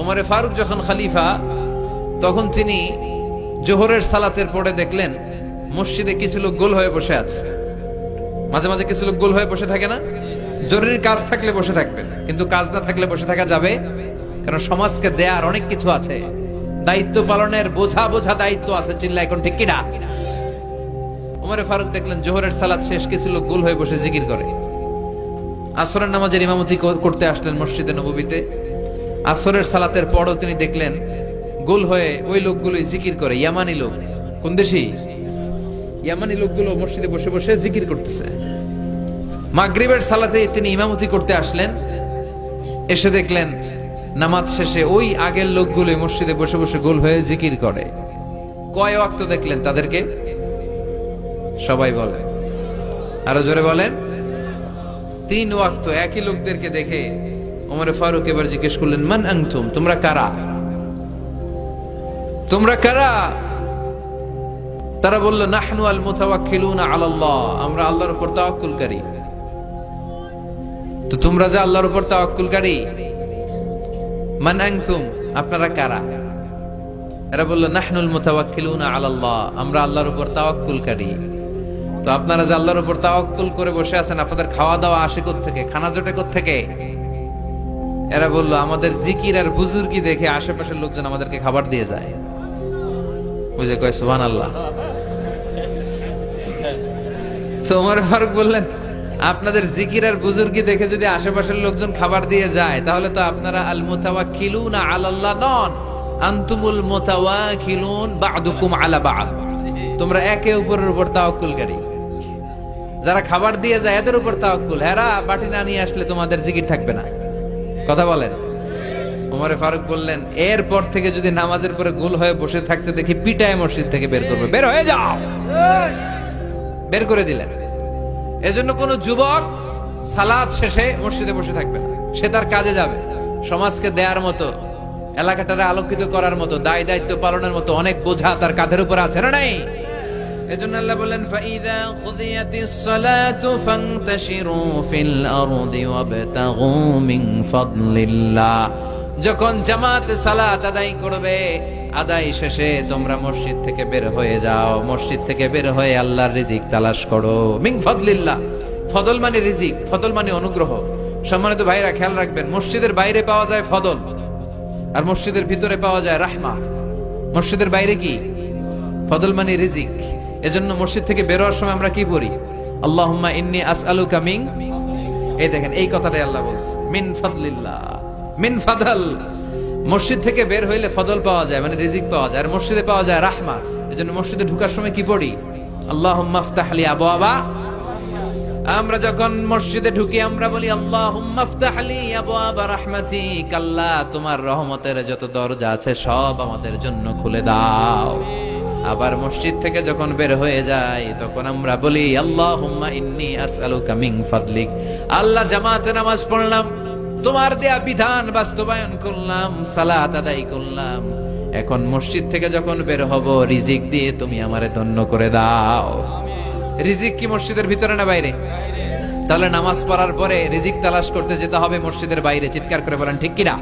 ওমরে ফারুক যখন খলিফা, তখন তিনি জোহরের সালাতের পরে দেখলেন, মসজিদে কিছু লোক গোল হয়ে বসে আছে। মাঝে মাঝে কিছু লোক গোল হয়ে বসে থাকে না? জরুরি কাজ থাকলে বসে থাকবেন। কিন্তু কাজ না থাকলে বসে থাকা যাবে? কারণ সমাজকে দেয়ার অনেক কিছু আছে। দায়িত্ব পালনের বোঝা বোঝা দায়িত্ব আছে চিল্লা এখন ঠিক কিনা? উমরে ফারুক দেখলেন জোহরের সালাত শেষ, কিছু লোক গোল হয়ে বসে জিকির করে। আসরের নামাজের ইমামতি করতে আসলেন মসজিদে নবীতে আসরের সালাতের পরও তিনি দেখলেন, গোল হয়ে ওই লোকগুলোই জিকির করে, ইয়ামানি লোক। কোন দেশি? ইয়ামানি লোকগুলো মসজিদে বসে বসে জিকির করতেছে। মাগরিবের সালাতে তিনি ইমামতি করতে আসলেন। এসে দেখলেন, নামাজ শেষে ওই আগের লোকগুলো মসজিদে বসে বসে গোল হয়ে জিকির করে। কয় ওয়াক্ত দেখলেন তাদেরকে? সবাই বলে। আরও জোরে বলেন। তিন ওয়াক্ত একই লোকদেরকে দেখে ওমরে ফারুক এবার জিজ্ঞেস করলেন, মান আংতুম তোমরা কারা? তোমরা কারা? তারা বলল, নাহনু আল মুতাওয়াক্কিলুনা আলাল্লাহ, আমরা আল্লাহর উপর তাওয়াক্কুলকারী। তো তোমরা যে আল্লাহর উপর তাওয়াক্কুলকারী? মান আনতুম? আপনারা কারা? এরা বলল নাহনুল মুতাওয়াক্কিলুনা আলাল্লাহ, আমরা আল্লাহর উপর তাওয়াক্কুলকারী। তো আপনারা যে আল্লাহর উপর তাওয়াক্কুল করে বসে আছেন, আপনাদের খাওয়া দাওয়া আসে থেকে খানা জোটে থেকে এরা বলল, আমাদের জিকির আর বুজুর্গি দেখে আশেপাশের লোকজন আমাদেরকে খাবার দিয়ে যায়। বুঝে কয় সুবহান আল্লাহ তো ওমর ফারুক বললেন, আপনাদের জিকির আর বুজুর্গি দেখে যদি আশেপাশের লোকজন খাবার দিয়ে যায়, তাহলে তো আপনারা আল মুতাওয়াক্কিলুনা আলাল্লাহ নন। আনতুমুল মুতাওয়াক্কিলুন বা'দুকুম আলা বা'দ। তোমরা একে উপরের উপর তাওয়াক্কুলকারী। যারা খাবার দিয়ে যায়, এদের উপর তাওয়াক্কুল। হেরা বাটি না নিয়ে আসলে তোমাদের জিকির থাকবে না। কথা বলেন। ওমরে ফারুক বললেন, এরপর থেকে যদি নামাজের পরে গোল হয়ে বসে থাকতে দেখি পিটায় মসজিদ থেকে বের করবে। বের হয়ে যাও। বের করে দিলেন। এজন্য কোন যুবক সালাদ শেষে মসজিদে বসে থাকবে না। সে তার কাজে যাবে। সমাজকে দেয়ার মতো, এলাকাটারে আলোকিত করার মতো, দায় দায়িত্ব পালনের মতো অনেক বোঝা তার কাঁধের উপর আছে না নাই? এজন্য আল্লাহ বললেন ফাইদা কুদিয়াতিস সালাতু ফান্তাশিরু ফিল আরদি ওয়াবতাগু মিন ফাদলিল্লাহ। যখন জামাত সালাত আদায় করবে, আদায় শেষে তোমরা মসজিদ থেকে বের হয়ে যাও। মসজিদ থেকে বের হয়ে আল্লাহর রিজিক তালাশ করো। মিং ফদলিল্লাহ। ফদল মানে রিজিক, ফদল মানে অনুগ্রহ। সম্মানিত ভাইরা, খেয়াল রাখবেন, মসজিদের বাইরে পাওয়া যায় ফদল, আর মসজিদের ভিতরে পাওয়া যায় রাহমা। মসজিদের বাইরে কি? ফদল মানে রিজিক। এজন্য মসজিদ থেকে বেরোয়ার সময় আমরা কি পড়ি? আল্লাহুম্মা ইন্নি আসআলুকা কামিং এই দেখেন, এই কথাটাই আল্লাহ বলছে। মিন ফাদলিল্লাহ। মিন ফাদল। মসজিদ থেকে বের হইলে ফদল পাওয়া যায় মানে রিজিক পাওয়া যায়। আর মসজিদে পাওয়া যায় রাহমা। এজন্য মসজিদে ঢুকার সময় কি পড়ি? আল্লাহুম্মা আফতাহলি আবওয়াবা। আমরা যখন মসজিদে ঢুকি, আমরা বলি, আল্লাহুম্মা আফতাহলি আবওয়াবা রাহমাতিক আল্লাহ তোমার রহমতের যত দরজা আছে, সব আমাদের জন্য খুলে দাও। আবার মসজিদ থেকে যখন বের হয়ে যায় তখন আমরা বলি আল্লাহুম্মা ইন্নি আসআলুকা কামিং ফাদলিক। আল্লাহ জামাতে নামাজ পড়লাম তোমার দেয়া বিধান বাস্তবায়ন করলাম সালাত আদায় করলাম। এখন মসজিদ থেকে যখন বের হব রিজিক দিয়ে তুমি আমারে ধন্য করে দাও। রিজিক কি মসজিদের ভিতরে না বাইরে? তাহলে নামাজ পড়ার পরে রিজিক তালাশ করতে যেতে হবে মসজিদের বাইরে চিৎকার করে বলেন ঠিক কিনা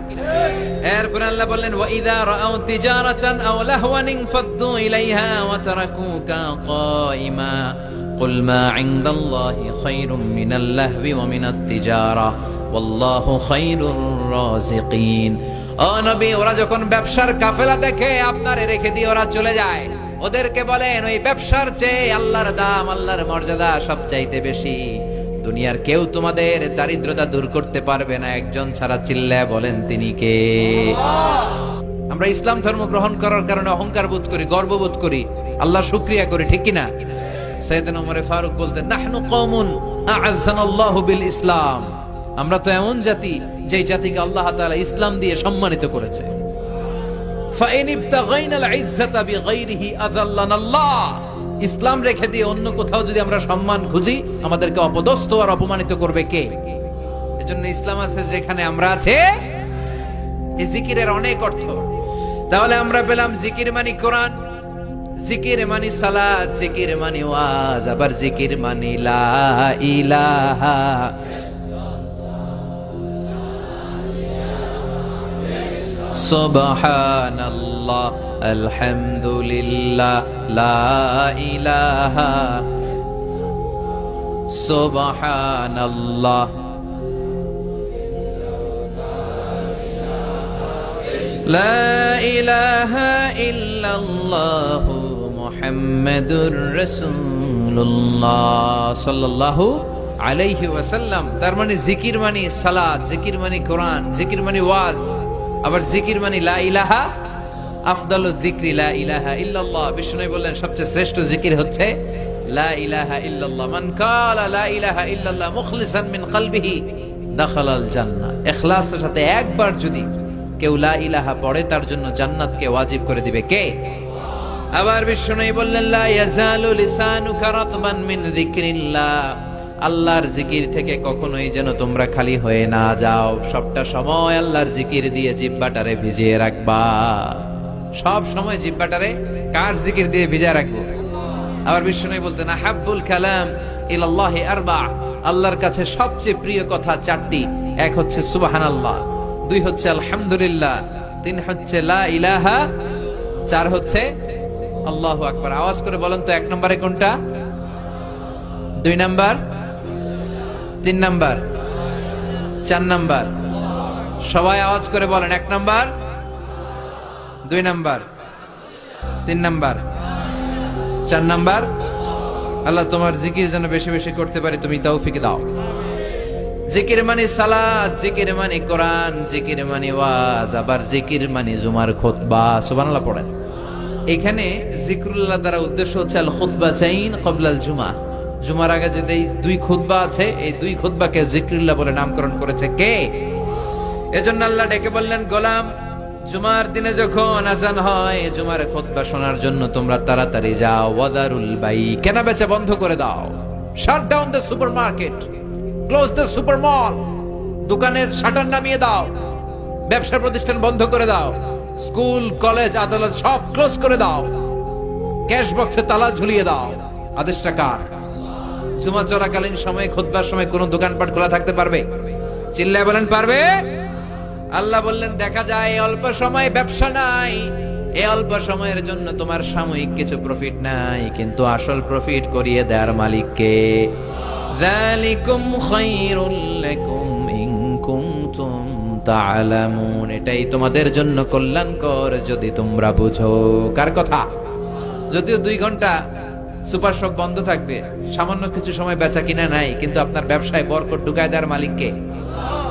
এরপরে আল্লাহ বললেন ওয়া ইযা রাআউ তিজারাতান আও লাহওয়ান ইনফাদ্দু ইলাইহা ওয়া তারাকুকা কাইমা قل ما عند الله خير من اللهو ومن التجارة والله خير الرازقين ও নবী ওরা যখন ব্যবসার কাফেলা দেখে আপনারে রেখে দিয়ে ওরা চলে যায় ওদেরকে বলেন ওই ব্যবসার চেয়ে আল্লাহর দাম আল্লাহর মর্যাদা সব চাইতে বেশি দুনিয়ার কেউ তোমাদের দারিদ্রতা দূর করতে পারবে না। একজন ছাড়া চিল্লায় বলেন, তিনি কে? আমরা ইসলাম ধর্ম গ্রহণ করার কারণে অহংকার বোধ করি গর্ববোধ করি, আল্লাহ শুক্রিয়া করি, ঠিক কিনা? সৈয়দিন ওমরে ফারুক বলতেন, নাহনু কওমুন আ'আজ্জানাল্লাহু বিল ইসলাম। আমরা তো এমন জাতি, যেই জাতিকে আল্লাহ তাআলা ইসলাম দিয়ে সম্মানিত করেছে। ফাইন ইবতাগাইনা আল ইজ্জাতা বিগাইরিহি আযাল্লানা আল্লাহ ইসলাম রেখে দিয়ে অন্য কোথাও যদি আমরা সম্মান খুঁজি, আমাদেরকে অপদস্থ আর অপমানিত করবে কে? এজন্য ইসলাম আছে যেখানে আমরা আছে। জিকিরের অনেক অর্থ। তাহলে আমরা পেলাম জিকির মানি কোরআন, জিকির মানি সালাত, জিকির মানি ওয়াজ, আবার জিকির মানি লা ইলাহা সুবহানাল্লাহ। আলহামদুলিল্লাহ লা ইলাহা সুবহানাল্লাহ لا إله إلا الله محمد رسول الله صلى الله আলাইহি ওয়াসাল্লাম তার মানে জিকির মানে সালাত জিকির মানে কোরআন জিকির মানে ওয়াজ আবার জিকির মানে লা ইলাহা যিকরি লা ইলাহা ইল্লাল্লাহ। বললেন, সবচেয়ে শ্রেষ্ঠ জিকির হচ্ছে লা ইলাহা ইল্লাল্লাহ। লা ইলাহা ইল্লাল্লাহ মিন কলবিহি একবার যদি কেউ লা ইলাহা পড়ে, তার জন্য জান্নাত জান্নাতকে ওয়াজিব করে দিবে কে? আবার বিষ্ণু বললেন মিন আল্লাহর জিকির থেকে কখনোই যেন তোমরা খালি হয়ে না যাও। সবটা সময় আল্লাহর জিকির দিয়ে জিব্বাটারে ভিজিয়ে রাখবা। সব সময় জিব্বাটারে কার জিকির দিয়ে ভিজিয়ে রাখব? আবার বিষ্ণু বলতেন, আহাব্বুল কালাম ইলাল্লাহি আরবা। আল্লাহর কাছে সবচেয়ে প্রিয় কথা চারটি। এক হচ্ছে সুবহানাল্লাহ, দুই হচ্ছে আলহামদুলিল্লাহ, তিন হচ্ছে লা ইলাহা, চার হচ্ছে আল্লাহু আকবার। আওয়াজ করে বলেন তো, এক নম্বরে কোনটা? দুই নাম্বার, তিন নাম্বার, চার নাম্বার। সবাই আওয়াজ করে বলেন, এক নাম্বার দুই নাম্বার, তিন নাম্বার, চার নাম্বার। আল্লাহ তোমার জিকির যেন বেশি বেশি করতে পারি, তুমি তৌফিক দাও। জিকির মানে সালাত, জিকির মানে কোরআন, জিকির মানে ওয়াজ, আবার জিকির মানে জুমার খুতবা, সুবহানাল্লাহ পড়েন। এখানে জিকরুল্লাহ দ্বারা উদ্দেশ্য হচ্ছে আল খুতবা চাইন কবলাল জুমা। জুমার আগে যে দুই খুতবা আছে, এই দুই খুতবাকে জিকরুল্লাহ বলে নামকরণ করেছে কে? এজন্য আল্লাহ ডেকে বললেন, গোলাম জুমার দিনে যখন আজান হয়, জুমার খুতবা শোনার জন্য তোমরা তাড়াতাড়ি যাও, ওয়াদারুল বাই। কেনা বেচা বন্ধ করে দাও। Shut down the supermarket close the super mall দোকানের শাটার নামিয়ে দাও। ব্যবসা প্রতিষ্ঠান বন্ধ করে দাও। স্কুল, কলেজ, আদালত সব ক্লোজ করে দাও। ক্যাশ বক্সে তালা ঝুলিয়ে দাও। আদেশটা কার? জুমা চলাকালীন সময়ে খুতবার সময় কোনো দোকানপাট খোলা থাকতে পারবে? চিল্লায় বলেন, পারবে? আল্লাহ বললেন, দেখা যায় অল্প সময় ব্যবসা নাই। এই অল্প সময়ের জন্য তোমার সাময়িক কিছু প্রফিট নাই। কিন্তু আসল প্রফিট করিয়ে দেওয়ার মালিককে। যালিকুম খায়রুল লাকুম ইন কুনতুম তাআলামুন। এটাই তোমাদের জন্য কল্যাণকর, যদি তোমরা বুঝো। কার কথা? যদিও দুই ঘণ্টা সুপার শপ বন্ধ থাকবে, সামান্য কিছু সময় বেচা কিনা নাই, কিন্তু আপনার ব্যবসায় বরকত ঢুকায় দেওয়ার মালিককে।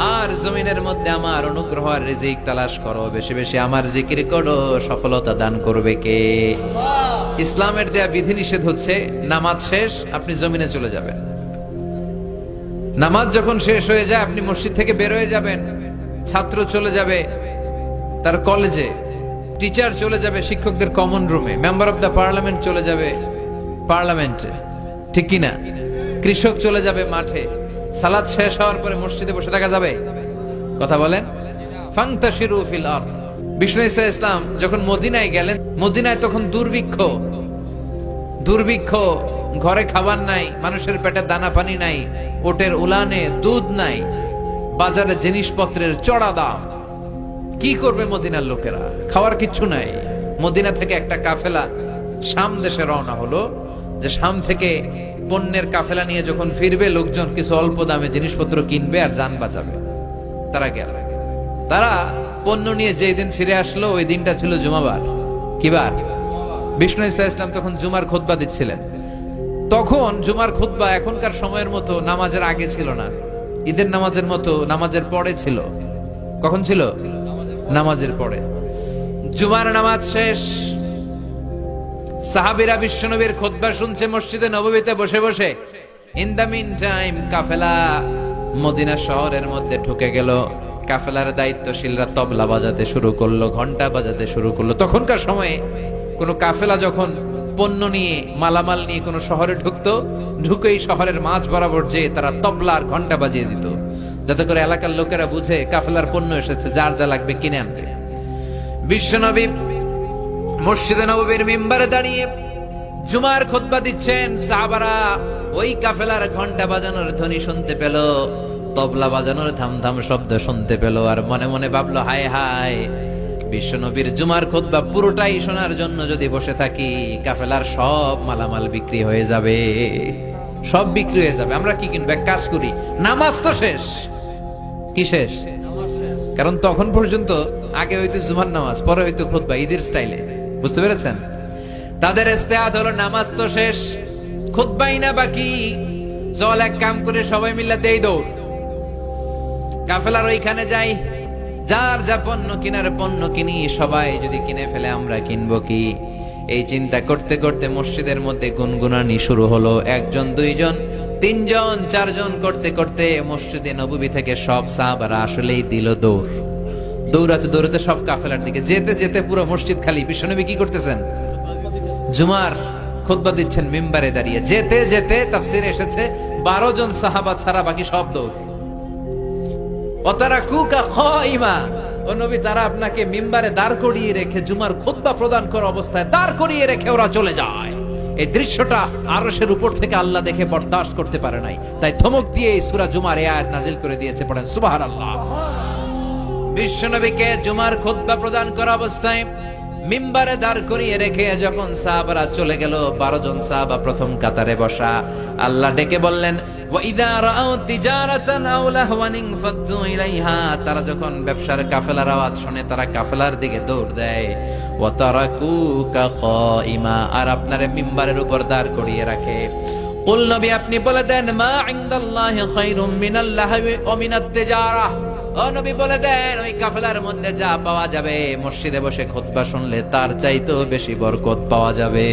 আর জমিনের মধ্যে আমার অনুগ্রহ আর রিজিক তালাশ করো। বেশি বেশি আমার জিকির করো। সফলতা দান করবে কে? ইসলামের দেয়া বিধিনিষেধ হচ্ছে, নামাজ শেষ, আপনি জমিনে চলে যাবেন। নামাজ যখন শেষ হয়ে যায়, আপনি মসজিদ থেকে বের হয়ে যাবেন। ছাত্র চলে যাবে তার কলেজে। টিচার চলে যাবে শিক্ষকদের কমন রুমে মেম্বার অফ দ্য পার্লামেন্ট চলে যাবে পার্লামেন্টে ঠিক কিনা? কৃষক চলে যাবে মাঠে। সালাদ শেষ হওয়ার পরে মসজিদে বসে থাকা যাবে? কথা বলেন। ফাংতাশিরু ফিল আরদ। বিষ্ণু ইসা ইসলাম যখন মদিনায় গেলেন, মদিনায় তখন দুর্ভিক্ষ। দুর্ভিক্ষ, ঘরে খাবার নাই, মানুষের পেটে দানা পানি নাই, ওটের উলানে দুধ নাই, বাজারে জিনিসপত্রের চড়া দাম। কি করবে মদিনার লোকেরা? খাওয়ার কিচ্ছু নাই। মদিনা থেকে একটা কাফেলা শাম দেশে রওনা হলো। যে শাম থেকে পণ্যের কাফেলা নিয়ে যখন ফিরবে, লোকজন কিছু অল্প দামে জিনিসপত্র কিনবে আর যান বাঁচাবে। তারা গেল। তারা পণ্য নিয়ে যেই দিন ফিরে আসলো, ওই দিনটা ছিল জুমাবার। কিবার বিষ্ণু ইসা ইসলাম তখন জুমার খোদবা দিচ্ছিলেন। তখন জুমার খুতবা এখনকার সময়ের মতো নামাজের আগে ছিল না। ঈদের নামাজের মতো নামাজের পরে ছিল। কখন ছিল? নামাজের পরে। জুমার নামাজ শেষ সাহাবিরা বিশ্বনবীর খুতবা শুনছে মসজিদে নববীতে বসে বসে। ইন দ্য মিন টাইম কাফেলা মদিনা শহরের মধ্যে ঢুকে গেল। কাফেলার দায়িত্বশীলরা তবলা বাজাতে শুরু করল ঘণ্টা বাজাতে শুরু করল। তখনকার সময়ে কোনো কাফেলা যখন পণ্য নিয়ে, মালামাল নিয়ে কোনো শহরে ঢুকতো, ঢুকেই শহরের মাঝ বরাবর যে তারা তবলার ঘণ্টা বাজিয়ে দিত। যাতে করে এলাকার লোকেরা বুঝে কাফেলার পণ্য এসেছে, যার যা লাগবে কিনে আনবে। বিশ্বনবী মসজিদে নববীর মেম্বারে দাঁড়িয়ে জুমার খুতবা দিচ্ছেন সাহাবারা। ওই কাফেলার ঘণ্টা বাজানোর ধ্বনি শুনতে পেল, তবলা বাজানোর থাম থাম শব্দ শুনতে পেল, আর মনে মনে ভাবলো, হায় হায়, বিশ্বনবীর জুমার খুতবা পুরোটাই শোনার জন্য যদি বসে থাকি, কাফেলার সব মালামাল বিক্রি হয়ে যাবে। সব বিক্রি হয়ে যাবে। আমরা কি কিনবো? এক কাজ করি, নামাজ তো শেষ। কি শেষ? কারণ তখন পর্যন্ত আগে হয়তো জুমার নামাজ, পরে হয়তো খুতবা ঈদের স্টাইলে। বুঝতে পেরেছেন? তাদের ইস্তেহাদ হলো নামাজ তো শেষ, খুতবাই না বাকি চল এক কাম করে সবাই মিলে দেই দৌড়। কাফেলার ওইখানে যাই, যার যা পণ্য কিনার পণ্য কিনি, সবাই যদি কিনে ফেলে আমরা কিনবো কি? এই চিন্তা করতে করতে মসজিদের মধ্যে গুনগুনানি শুরু হলো। একজন, দুইজন, তিনজন, চারজন করতে করতে মসজিদে নববী থেকে সব সাহাবারা আসলেই দিল দৌড়। দৌড়াতে দৌড়াতে সব কাফেলার দিকে। যেতে যেতে পুরো মসজিদ খালি। বিশ্বনবী কি করতেছেন? জুমার খুতবা দিচ্ছেন মিম্বারে দাঁড়িয়ে। যেতে যেতে তাফসিরে এসেছে, বারো জন সাহাবা ছাড়া বাকি সব দৌড়। আল্লাহ দেখে বরদাস্ত করতে পারে নাই। তাই ধমক দিয়ে সূরা জুমার এই আয়াত নাজিল করে দিয়েছে, পড়েন সুবহানাল্লাহ। বিশ্বনবীকে জুমার খুতবা প্রদান করা অবস্থায় মিম্বারে দাঁড় করিয়ে রেখে যখন সাহাবারা চলে গেল, বারো জন সাহাবা প্রথম কাতারে বসা। আল্লাহ ডেকে বললেন, "ওয়াইদা রাআউ তিজারাতান আও লাহওয়ান ইনফাদ্দু ইলাইহা। তারা যখন ব্যবসার কাফেলার আওয়াজ শুনে, তারা কাফেলার দিকে দৌড় দেয়। ওয়া তারাকুকা খাইমা আর আপনারে মিম্বারের উপর দাঁড় করিয়ে রাখে। কুল নবী, আপনি বলে দেন, মা ইনদাল্লাহি খায়রুম মিনাল লাহবি ওয়া ও নবী বলে দেন, ওই কাফেলার মধ্যে যা পাওয়া যাবে, মসজিদে বসে খুতবা শুনলে তার চাইতেও বেশি বরকত পাওয়া যাবে।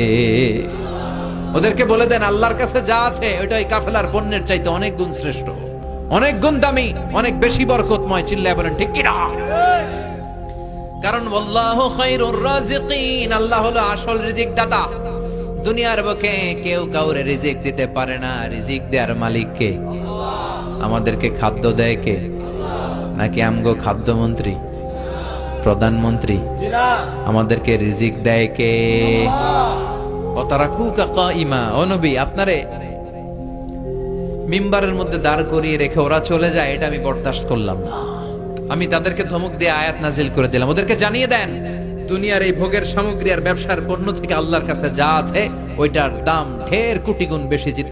ওদেরকে বলে দেন, আল্লাহর কাছে যা আছে, ওইটা ওই কাফেলার পণ্যের চাইতে অনেক গুণ শ্রেষ্ঠ। অনেক গুণ দামি, অনেক বেশি বরকতময়, চিল্লায় বলেন, ঠিক কিনা? কারণ আল্লাহ খায়রুর রাজিকিন আল্লাহ হলো আসল রিজিক দাতা দুনিয়ার বুকে কেউ কাউরে রিজিক দিতে পারে না, রিজিক দেওয়ার মালিক কে? আমাদেরকে খাদ্য দেয় কে? নাকি আমগো খাদ্যমন্ত্রী, প্রধানমন্ত্রী আমাদেরকে রিজিক দেয় কে? ইমা মিম্বারের মধ্যে দাঁড় করিয়ে রেখে ওরা চলে যায়, এটা আমি করলাম আমি তাদেরকে ধমক দিয়ে আয়াত নাজিল করে দিলাম। ওদেরকে জানিয়ে দেন, দুনিয়ার এই ভোগের সামগ্রী আর ব্যবসার পণ্য থেকে আল্লাহর কাছে যা আছে, ওইটার দাম ঢের কোটি গুণ বেশি জিত